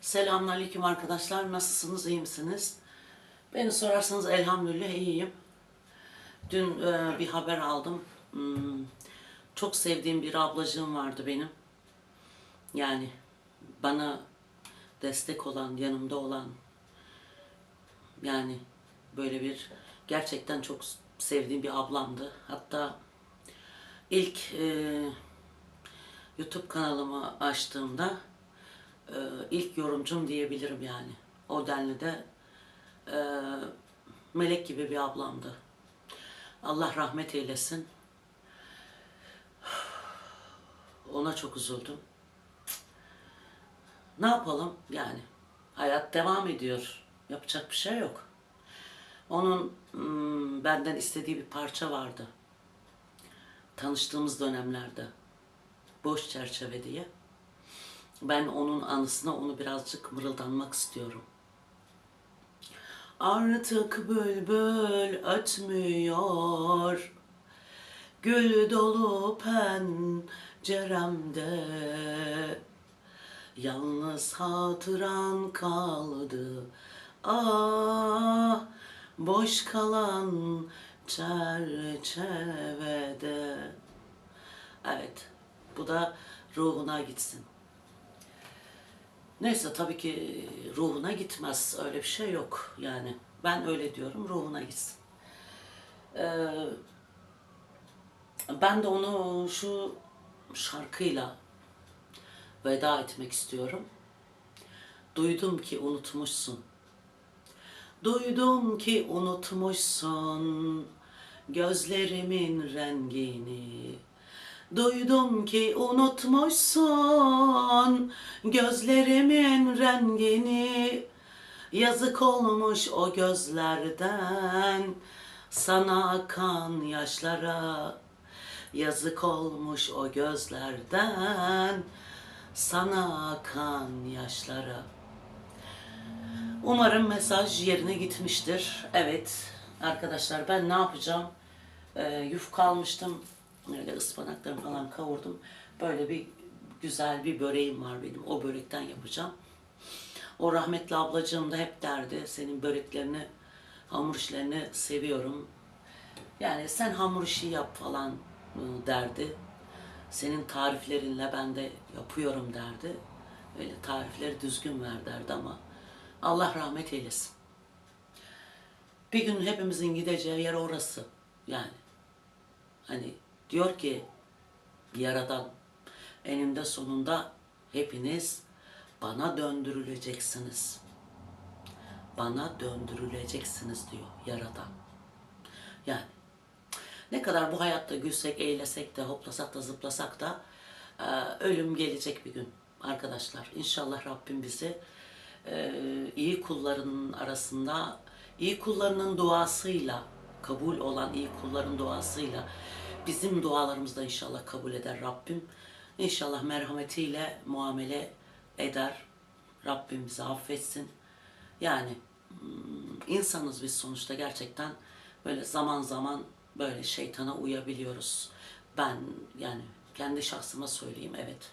Selamünaleyküm arkadaşlar. Nasılsınız? iyi misiniz? Beni sorarsanız elhamdülillah iyiyim. Dün e, bir haber aldım. Hmm, çok sevdiğim bir ablacığım vardı benim. Yani bana destek olan, yanımda olan yani böyle bir gerçekten çok sevdiğim bir ablamdı. Hatta ilk e, YouTube kanalımı açtığımda e, ilk yorumcum diyebilirim yani. O denli de e, melek gibi bir ablamdı. Allah rahmet eylesin. Ona çok üzüldüm. Ne yapalım yani? Hayat devam ediyor. Yapacak bir şey yok. Onun hmm, benden istediği bir parça vardı. Tanıştığımız dönemlerde. Boş çerçeve diye. Ben onun anısına onu birazcık mırıldanmak istiyorum. Artık bülbül ötmüyor. Gül dolu penceremde. Yalnız hatıran kaldı. Ah boş kalan çerçevede. Evet bu da ruhuna gitsin. Neyse tabii ki ruhuna gitmez. Öyle bir şey yok yani. Ben öyle diyorum ruhuna gitsin. Ee, ben de onu şu şarkıyla veda etmek istiyorum. Duydum ki unutmuşsun. Duydum ki unutmuşsun gözlerimin rengini. Duydum ki unutmuşsun gözlerimin rengini. Yazık olmuş o gözlerden sana akan yaşlara. Yazık olmuş o gözlerden sana akan yaşlara. Umarım mesaj yerine gitmiştir. Evet arkadaşlar ben ne yapacağım? Ee, yufka almıştım. Öyle ıspanaklarımı falan kavurdum. Böyle bir güzel bir böreğim var benim. O börekten yapacağım. O rahmetli ablacığım da hep derdi. Senin böreklerini, hamur işlerini seviyorum. Yani sen hamur işi yap falan ıı, derdi. Senin tariflerinle ben de yapıyorum derdi. Öyle tarifleri düzgün ver derdi ama Allah rahmet eylesin. Bir gün hepimizin gideceği yer orası. Yani hani diyor ki Yaradan eninde sonunda hepiniz bana döndürüleceksiniz. Bana döndürüleceksiniz diyor Yaradan. Yani ne kadar bu hayatta gülsek, eğlesek de, hoplasak da, zıplasak da e, ölüm gelecek bir gün arkadaşlar. İnşallah Rabbim bizi e, iyi kullarının arasında, iyi kullarının duasıyla, kabul olan iyi kulların duasıyla bizim dualarımızı da inşallah kabul eder Rabbim. İnşallah merhametiyle muamele eder. Rabbim bizi affetsin. Yani hmm, insanız biz sonuçta gerçekten böyle zaman zaman böyle şeytana uyabiliyoruz. Ben yani kendi şahsıma söyleyeyim evet.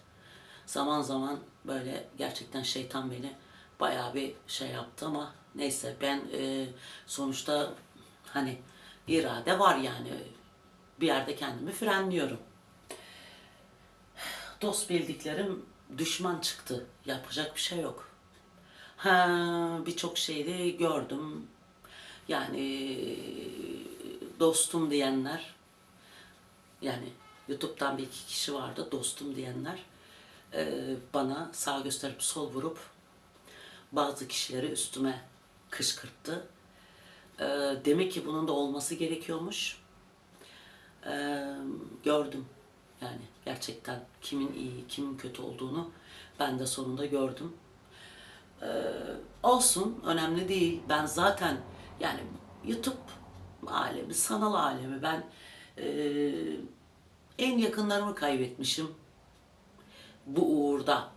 Zaman zaman böyle gerçekten şeytan beni bayağı bir şey yaptı ama neyse ben e, sonuçta hani irade var yani bir yerde kendimi frenliyorum. Dost bildiklerim düşman çıktı. Yapacak bir şey yok. Ha birçok şeyde gördüm. Yani dostum diyenler yani YouTube'dan bir iki kişi vardı dostum diyenler e, bana sağ gösterip sol vurup bazı kişileri üstüme kışkırttı. E, demek ki bunun da olması gerekiyormuş. E, gördüm yani gerçekten kimin iyi, kimin kötü olduğunu ben de sonunda gördüm. E, olsun, önemli değil. Ben zaten yani YouTube alemi, sanal alemi ben e, en yakınlarımı kaybetmişim bu uğurda.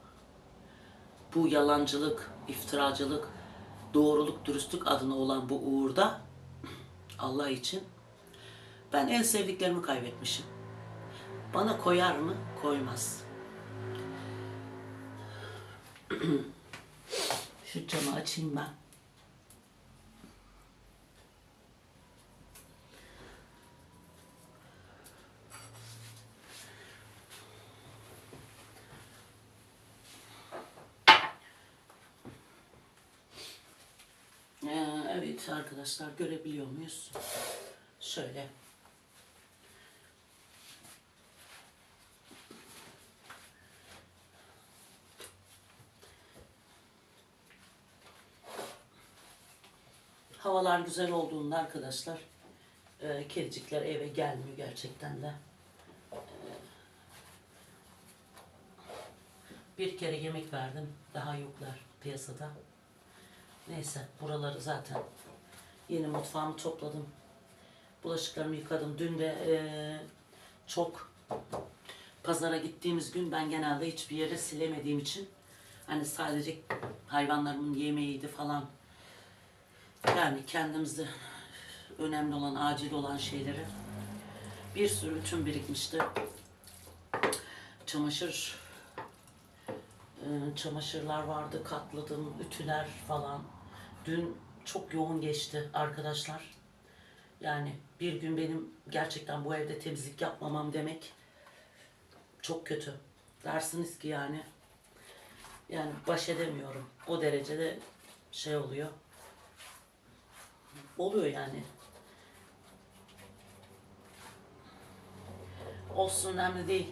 Bu yalancılık, iftiracılık, doğruluk, dürüstlük adına olan bu uğurda Allah için ben en sevdiklerimi kaybetmişim. Bana koyar mı? Koymaz. Şu camı açayım ben. Ee, evet arkadaşlar görebiliyor muyuz? Şöyle. Havalar güzel olduğunda arkadaşlar e, kedicikler eve gelmiyor gerçekten de. E, bir kere yemek verdim. Daha yoklar piyasada. Neyse buraları zaten yeni mutfağımı topladım. Bulaşıklarımı yıkadım. Dün de e, çok pazara gittiğimiz gün ben genelde hiçbir yere silemediğim için hani sadece hayvanlarımın yemeğiydi falan yani kendimizde önemli olan, acil olan şeyleri bir sürü ütüm birikmişti. Çamaşır e, çamaşırlar vardı, katladım, ütüler falan. Dün çok yoğun geçti arkadaşlar. Yani bir gün benim gerçekten bu evde temizlik yapmamam demek çok kötü. Dersiniz ki yani yani baş edemiyorum. O derecede şey oluyor. Oluyor yani. Olsun önemli değil.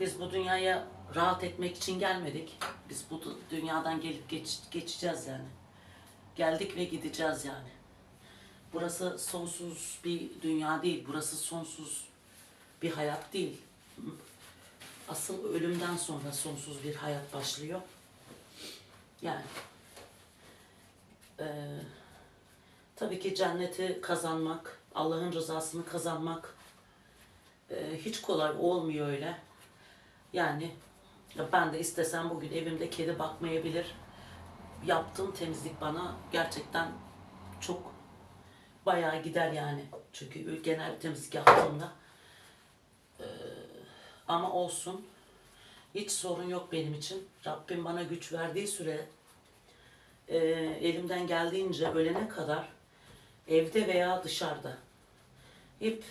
Biz bu dünyaya rahat etmek için gelmedik. Biz bu dü- dünyadan gelip geç, geçeceğiz yani. Geldik ve gideceğiz yani. Burası sonsuz bir dünya değil. Burası sonsuz bir hayat değil. Asıl ölümden sonra sonsuz bir hayat başlıyor. Yani eee Tabii ki cenneti kazanmak, Allah'ın rızasını kazanmak e, hiç kolay olmuyor öyle. Yani ya ben de istesem bugün evimde kedi bakmayabilir. Yaptığım temizlik bana gerçekten çok bayağı gider yani. Çünkü genel temizlik yaptığımda. E, ama olsun. Hiç sorun yok benim için. Rabbim bana güç verdiği süre e, elimden geldiğince ölene kadar evde veya dışarıda hep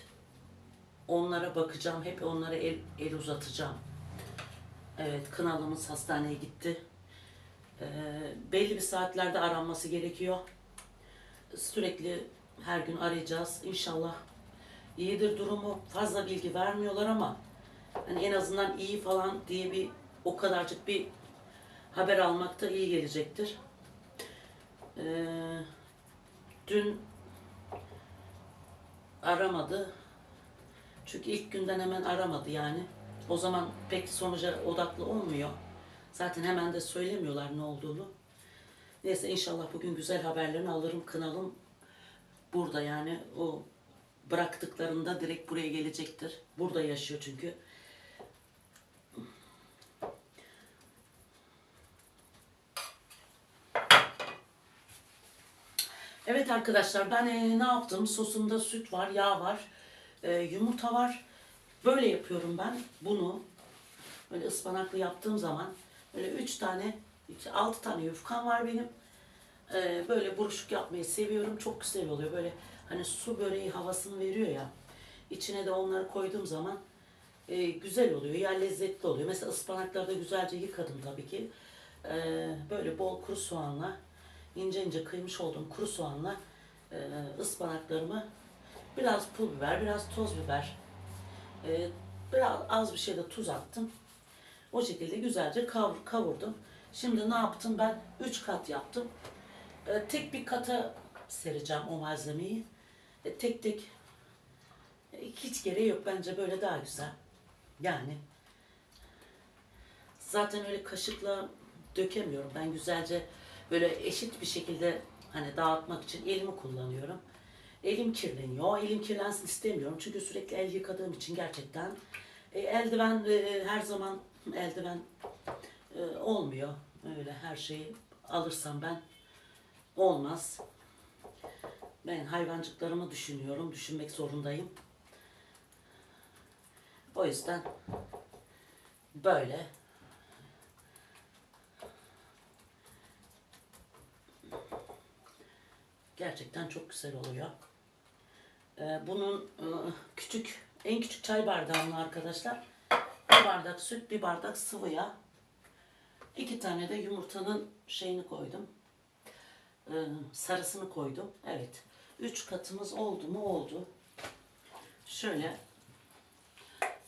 onlara bakacağım, hep onlara el, el uzatacağım. Evet, kınalımız hastaneye gitti. Ee, belli bir saatlerde aranması gerekiyor. Sürekli her gün arayacağız. İnşallah iyidir durumu. Fazla bilgi vermiyorlar ama hani en azından iyi falan diye bir o kadarcık bir haber almak da iyi gelecektir. Ee, dün aramadı. Çünkü ilk günden hemen aramadı yani. O zaman pek sonuca odaklı olmuyor. Zaten hemen de söylemiyorlar ne olduğunu. Neyse inşallah bugün güzel haberlerini alırım, kınalım. Burada yani o bıraktıklarında direkt buraya gelecektir. Burada yaşıyor çünkü. Evet arkadaşlar ben e, ne yaptım? Sosumda süt var, yağ var, e, yumurta var. Böyle yapıyorum ben bunu. Böyle ıspanaklı yaptığım zaman böyle üç tane, iki, altı tane yufkam var benim. E, böyle buruşuk yapmayı seviyorum. Çok güzel oluyor. Böyle hani su böreği havasını veriyor ya. İçine de onları koyduğum zaman e, güzel oluyor. Ya lezzetli oluyor. Mesela ıspanakları da güzelce yıkadım tabii ki. E, böyle bol kuru soğanla ince ince kıymış olduğum kuru soğanla e, ıspanaklarımı biraz pul biber, biraz toz biber, e, biraz az bir şey de tuz attım. O şekilde güzelce kavur, kavurdum. Şimdi ne yaptım ben? 3 kat yaptım. E, tek bir kata sereceğim o malzemeyi. E, tek tek e, hiç gereği yok. Bence böyle daha güzel. Yani zaten öyle kaşıkla dökemiyorum. Ben güzelce böyle eşit bir şekilde hani dağıtmak için elimi kullanıyorum. Elim kirleniyor. Elim kirlensin istemiyorum. Çünkü sürekli el yıkadığım için gerçekten e, eldiven e, her zaman eldiven e, olmuyor. Öyle her şeyi alırsam ben olmaz. Ben hayvancıklarımı düşünüyorum. Düşünmek zorundayım. O yüzden böyle Gerçekten çok güzel oluyor. Ee, bunun e, küçük, en küçük çay bardağında arkadaşlar bir bardak süt, bir bardak sıvı yağ. iki tane de yumurtanın şeyini koydum. Ee, sarısını koydum. Evet. Üç katımız oldu mu? Oldu. Şöyle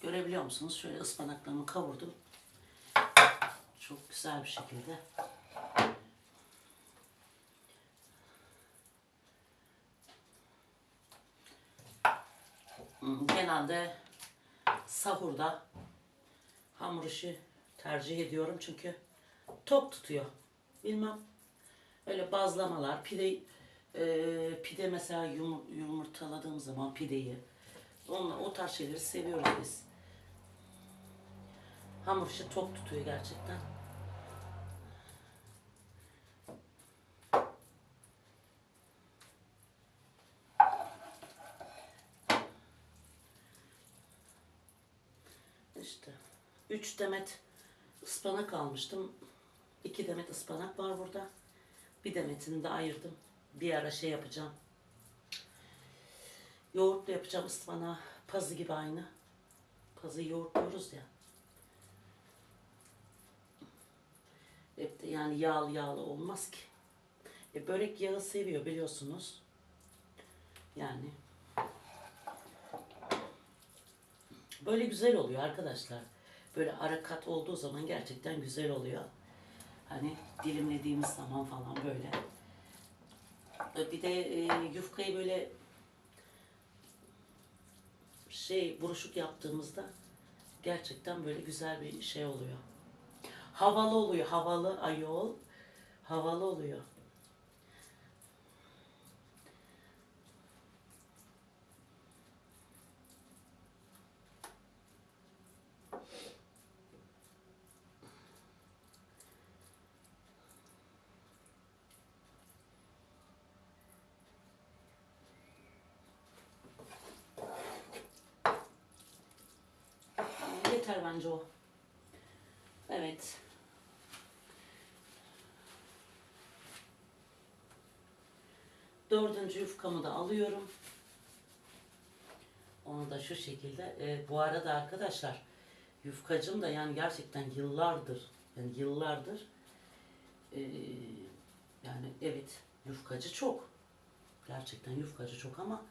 görebiliyor musunuz? Şöyle ıspanaklarımı kavurdum. Çok güzel bir şekilde. Hmm, Genelde sahurda hamur işi tercih ediyorum çünkü tok tutuyor. Bilmem. Öyle bazlamalar, pide e, pide mesela yum, yumurtaladığım zaman pideyi onunla, o tarz şeyleri seviyoruz biz. Hamur işi tok tutuyor gerçekten. İşte 3 demet ıspanak almıştım. 2 demet ıspanak var burada. Bir demetini de ayırdım. Bir ara şey yapacağım. Yoğurtla yapacağım ıspanağı. Pazı gibi aynı. Pazı yoğurtluyoruz ya. Hep de yani yağlı yağlı olmaz ki. E, börek yağı seviyor biliyorsunuz. Yani Böyle güzel oluyor arkadaşlar. Böyle ara kat olduğu zaman gerçekten güzel oluyor. Hani dilimlediğimiz zaman falan böyle. Bir de e, yufkayı böyle şey buruşuk yaptığımızda gerçekten böyle güzel bir şey oluyor. Havalı oluyor. Havalı ayol. Havalı oluyor. Bence o. Evet. Dördüncü yufkamı da alıyorum. Onu da şu şekilde. e, bu arada arkadaşlar yufkacım da yani gerçekten yıllardır yani yıllardır e, yani evet yufkacı çok. Gerçekten yufkacı çok ama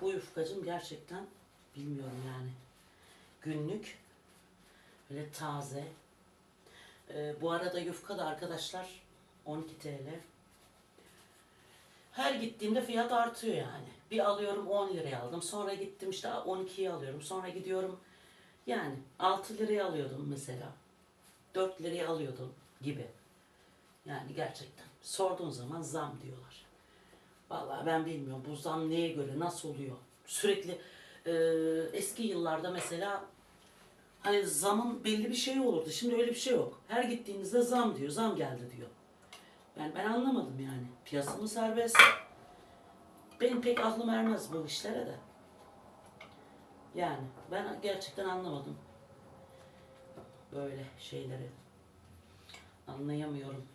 bu yufkacım gerçekten bilmiyorum yani günlük böyle taze. Ee, bu arada yufka da arkadaşlar 12 TL. Her gittiğimde fiyat artıyor yani. Bir alıyorum 10 liraya aldım. Sonra gittim işte 12'ye alıyorum. Sonra gidiyorum yani 6 liraya alıyordum mesela. 4 liraya alıyordum gibi. Yani gerçekten. Sorduğun zaman zam diyorlar. Vallahi ben bilmiyorum bu zam neye göre nasıl oluyor. Sürekli e, eski yıllarda mesela hani zamın belli bir şey olurdu. Şimdi öyle bir şey yok. Her gittiğinizde zam diyor, zam geldi diyor. Yani ben anlamadım yani. Piyasa mı serbest? Benim pek aklım ermez bu işlere de. Yani ben gerçekten anlamadım. Böyle şeyleri. Anlayamıyorum.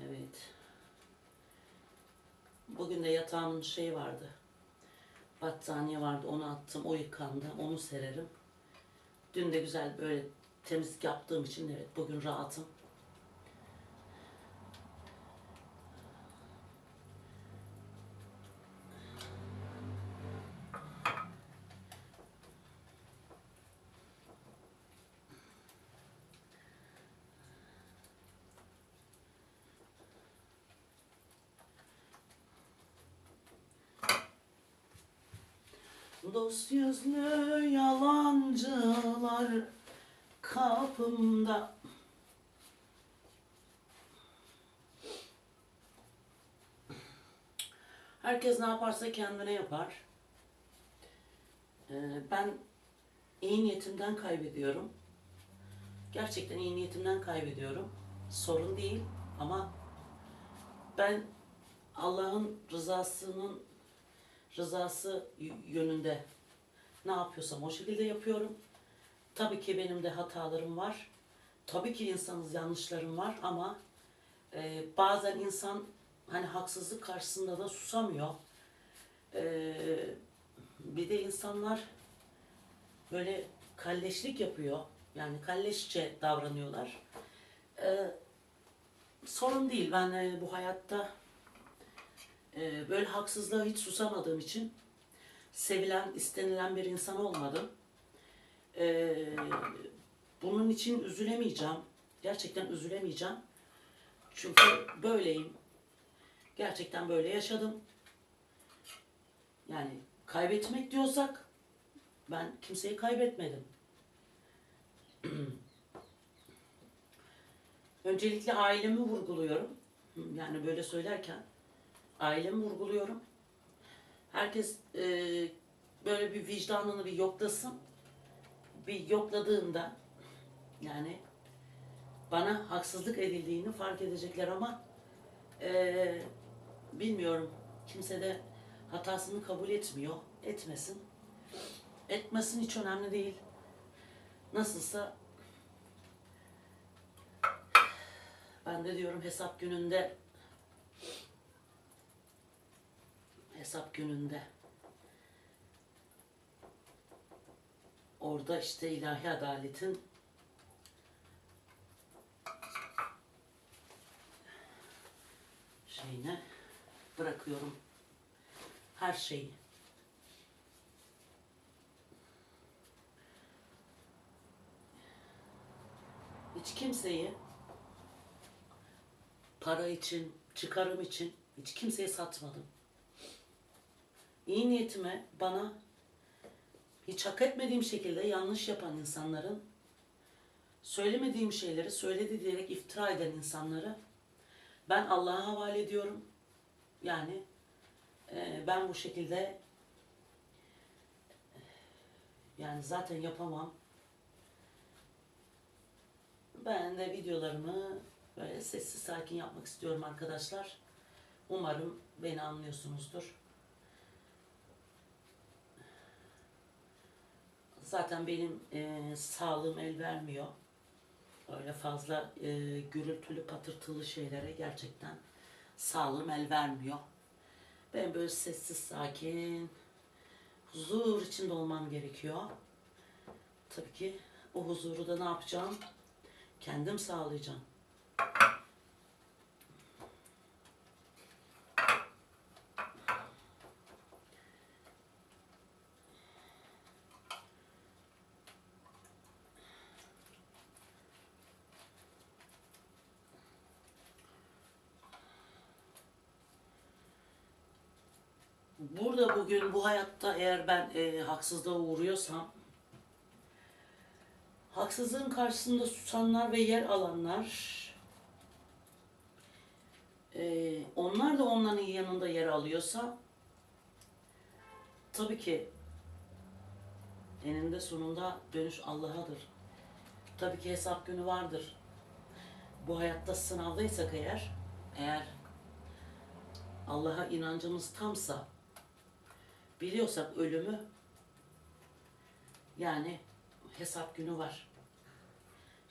Evet. Bugün de yatağımın şey vardı. Battaniye vardı onu attım. O yıkandı. Onu sererim. Dün de güzel böyle temizlik yaptığım için evet bugün rahatım. Dost yüzlü yalancılar kapımda Herkes ne yaparsa kendine yapar. Ee, ben iyi niyetimden kaybediyorum. Gerçekten iyi niyetimden kaybediyorum. Sorun değil ama ben Allah'ın rızasının rızası yönünde ne yapıyorsam o şekilde yapıyorum. Tabii ki benim de hatalarım var. Tabii ki insanız yanlışlarım var ama e, bazen insan hani haksızlık karşısında da susamıyor. Ee, bir de insanlar böyle kalleşlik yapıyor. Yani kalleşçe davranıyorlar. Ee, sorun değil. Ben e, bu hayatta e, böyle haksızlığa hiç susamadığım için sevilen, istenilen bir insan olmadım. Ee, bunun için üzülemeyeceğim. Gerçekten üzülemeyeceğim. Çünkü böyleyim. Gerçekten böyle yaşadım. Yani kaybetmek diyorsak ben kimseyi kaybetmedim. Öncelikle ailemi vurguluyorum. Yani böyle söylerken ailemi vurguluyorum. Herkes e, böyle bir vicdanını bir yoklasın. Bir yokladığında yani bana haksızlık edildiğini fark edecekler ama e, bilmiyorum kimse de hatasını kabul etmiyor. Etmesin. Etmesin hiç önemli değil. Nasılsa ben de diyorum hesap gününde hesap gününde orada işte ilahi adaletin şeyine bırakıyorum her şeyi. Hiç kimseyi para için, çıkarım için hiç kimseye satmadım. İyi niyetime bana hiç hak etmediğim şekilde yanlış yapan insanların söylemediğim şeyleri söyledi diyerek iftira eden insanları ben Allah'a havale ediyorum. Yani e, ben bu şekilde yani zaten yapamam. Ben de videolarımı böyle sessiz sakin yapmak istiyorum arkadaşlar. Umarım beni anlıyorsunuzdur. Zaten benim e, sağlığım el vermiyor. Öyle fazla e, gürültülü patırtılı şeylere gerçekten sağlığım el vermiyor. Ben böyle sessiz sakin, huzur içinde olmam gerekiyor. Tabii ki o huzuru da ne yapacağım? Kendim sağlayacağım. Burada bugün bu hayatta eğer ben e, haksızlığa uğruyorsam haksızlığın karşısında susanlar ve yer alanlar e, onlar da onların yanında yer alıyorsa tabii ki eninde sonunda dönüş Allah'adır. Tabii ki hesap günü vardır. Bu hayatta sınavdaysak eğer, eğer Allah'a inancımız tamsa, biliyorsak ölümü, yani hesap günü var.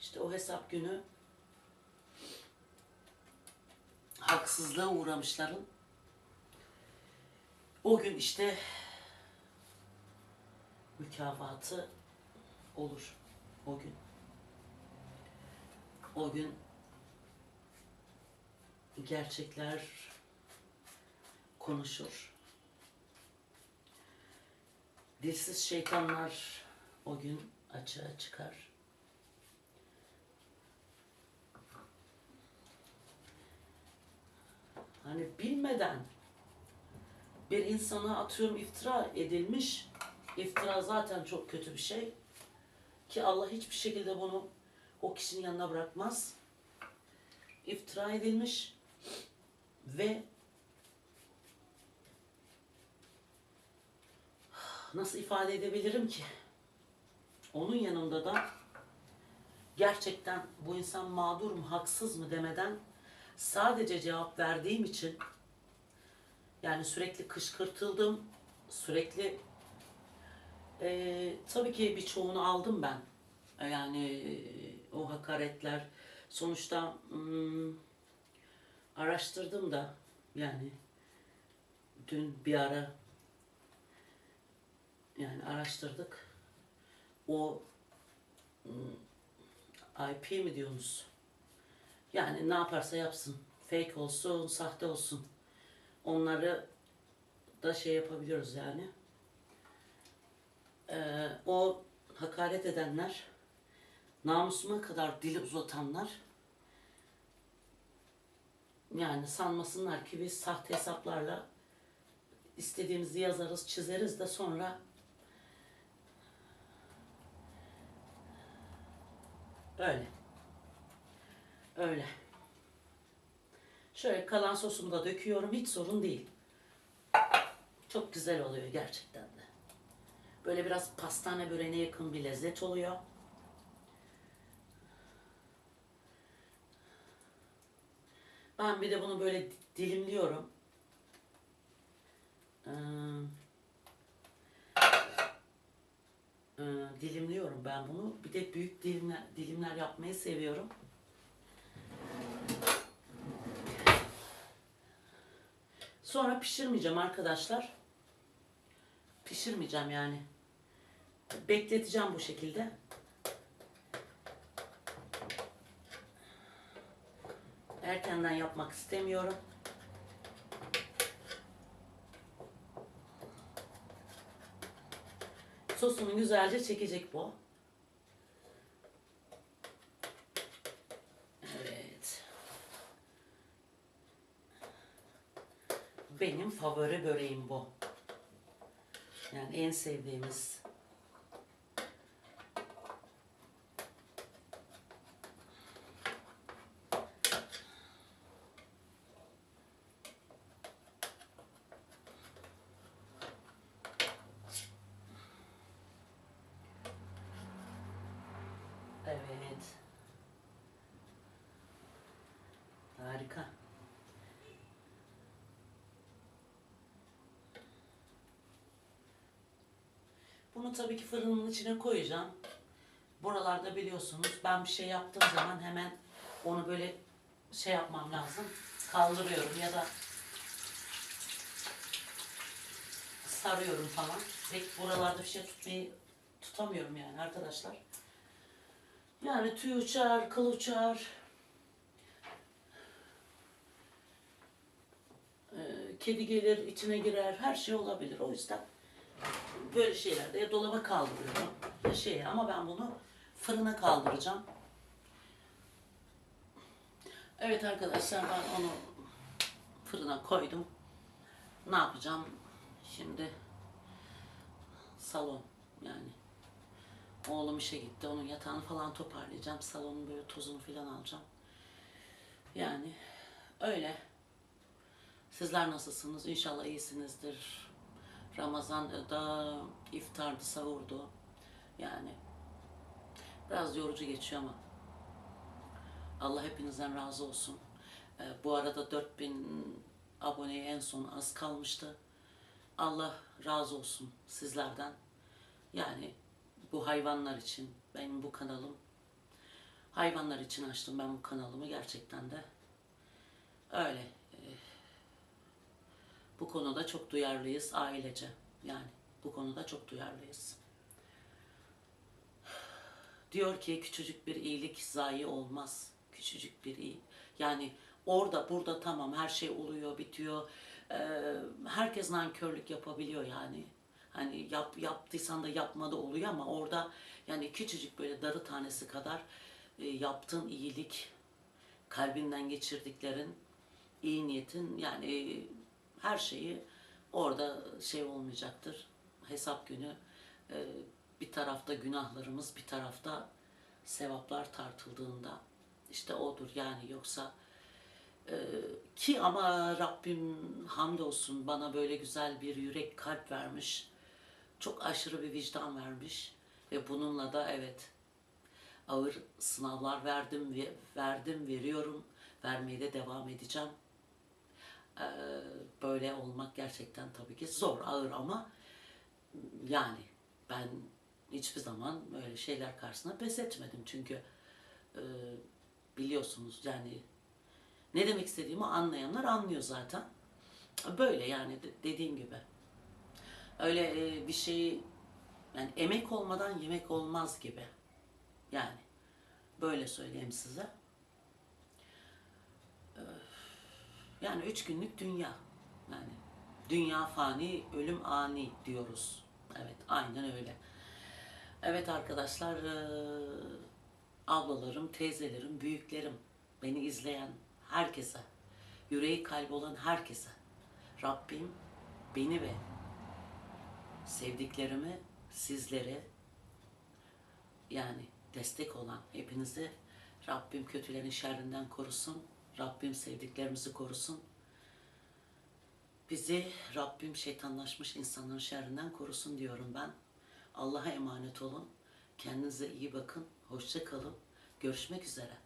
İşte o hesap günü haksızlığa uğramışların o gün işte mükafatı olur. O gün. O gün gerçekler konuşur. Dilsiz şeytanlar o gün açığa çıkar. Hani bilmeden bir insana atıyorum iftira edilmiş. İftira zaten çok kötü bir şey. Ki Allah hiçbir şekilde bunu o kişinin yanına bırakmaz. İftira edilmiş ve nasıl ifade edebilirim ki? Onun yanında da gerçekten bu insan mağdur mu, haksız mı demeden sadece cevap verdiğim için yani sürekli kışkırtıldım, sürekli eee, tabii ki birçoğunu aldım ben. Yani eee, o hakaretler sonuçta hmm, araştırdım da Yani dün bir ara yani araştırdık. O ım, IP mi diyorsunuz? Yani ne yaparsa yapsın. Fake olsun, sahte olsun. Onları da şey yapabiliyoruz yani. Ee, o hakaret edenler, namusuma kadar dili uzatanlar yani sanmasınlar ki biz sahte hesaplarla istediğimizi yazarız, çizeriz de sonra öyle. Öyle. Şöyle kalan sosumu da döküyorum. Hiç sorun değil. Çok güzel oluyor gerçekten de. Böyle biraz pastane böreğine yakın bir lezzet oluyor. Ben bir de bunu böyle dilimliyorum. Ee, e, dilimliyorum ben bunu. Bir de büyük dilimler, dilimler yapmayı seviyorum. Sonra pişirmeyeceğim arkadaşlar. Pişirmeyeceğim yani. Bekleteceğim bu şekilde. Erkenden yapmak istemiyorum. Sosunu güzelce çekecek bu. Evet. Benim favori böreğim bu. Yani en sevdiğimiz. Evet. Harika. Bunu tabii ki fırının içine koyacağım. Buralarda biliyorsunuz ben bir şey yaptığım zaman hemen onu böyle şey yapmam lazım. Kaldırıyorum ya da sarıyorum falan. Pek buralarda bir şey tutmayı tutamıyorum yani arkadaşlar. Yani tüy uçar, kıl uçar. Ee, Kedi gelir, içine girer, her şey olabilir. O yüzden böyle şeylerde ya dolaba kaldırıyorum ya şey ama ben bunu fırına kaldıracağım. Evet arkadaşlar ben onu fırına koydum. Ne yapacağım? Şimdi salon yani Oğlum işe gitti. Onun yatağını falan toparlayacağım. Salonun böyle tozunu falan alacağım. Yani öyle. Sizler nasılsınız? İnşallah iyisinizdir. Ramazan'da iftardı, savurdu. Yani biraz yorucu geçiyor ama Allah hepinizden razı olsun. Ee, bu arada 4000 aboneye en son az kalmıştı. Allah razı olsun sizlerden. Yani bu hayvanlar için benim bu kanalım. Hayvanlar için açtım ben bu kanalımı. Gerçekten de öyle. E, bu konuda çok duyarlıyız ailece. Yani bu konuda çok duyarlıyız. Diyor ki küçücük bir iyilik zayi olmaz. Küçücük bir iyi. Yani orada burada tamam her şey oluyor bitiyor. Ee, herkes nankörlük yapabiliyor yani Hani yap, yaptıysan da yapmadı oluyor ama orada yani küçücük böyle darı tanesi kadar e, yaptığın iyilik, kalbinden geçirdiklerin, iyi niyetin yani e, her şeyi orada şey olmayacaktır. Hesap günü e, bir tarafta günahlarımız, bir tarafta sevaplar tartıldığında işte odur yani yoksa e, ki ama Rabbim hamdolsun bana böyle güzel bir yürek kalp vermiş çok aşırı bir vicdan vermiş ve bununla da evet ağır sınavlar verdim ve verdim veriyorum vermeye de devam edeceğim. Ee, böyle olmak gerçekten tabii ki zor ağır ama yani ben hiçbir zaman böyle şeyler karşısında pes etmedim çünkü e, biliyorsunuz yani ne demek istediğimi anlayanlar anlıyor zaten. Böyle yani de- dediğim gibi. Öyle e, bir şey yani emek olmadan yemek olmaz gibi. Yani böyle söyleyeyim size. Ee, Yani üç günlük dünya. Yani dünya fani, ölüm ani diyoruz. Evet, aynen öyle. Evet arkadaşlar, eee, ablalarım, teyzelerim, büyüklerim, beni izleyen herkese, yüreği kalbi olan herkese Rabbim beni ve sevdiklerimi, sizleri yani destek olan hepinizi Rabbim kötülerin şerrinden korusun. Rabbim sevdiklerimizi korusun. Bizi Rabbim şeytanlaşmış insanların şerrinden korusun diyorum ben. Allah'a emanet olun. Kendinize iyi bakın. Hoşça kalın. Görüşmek üzere.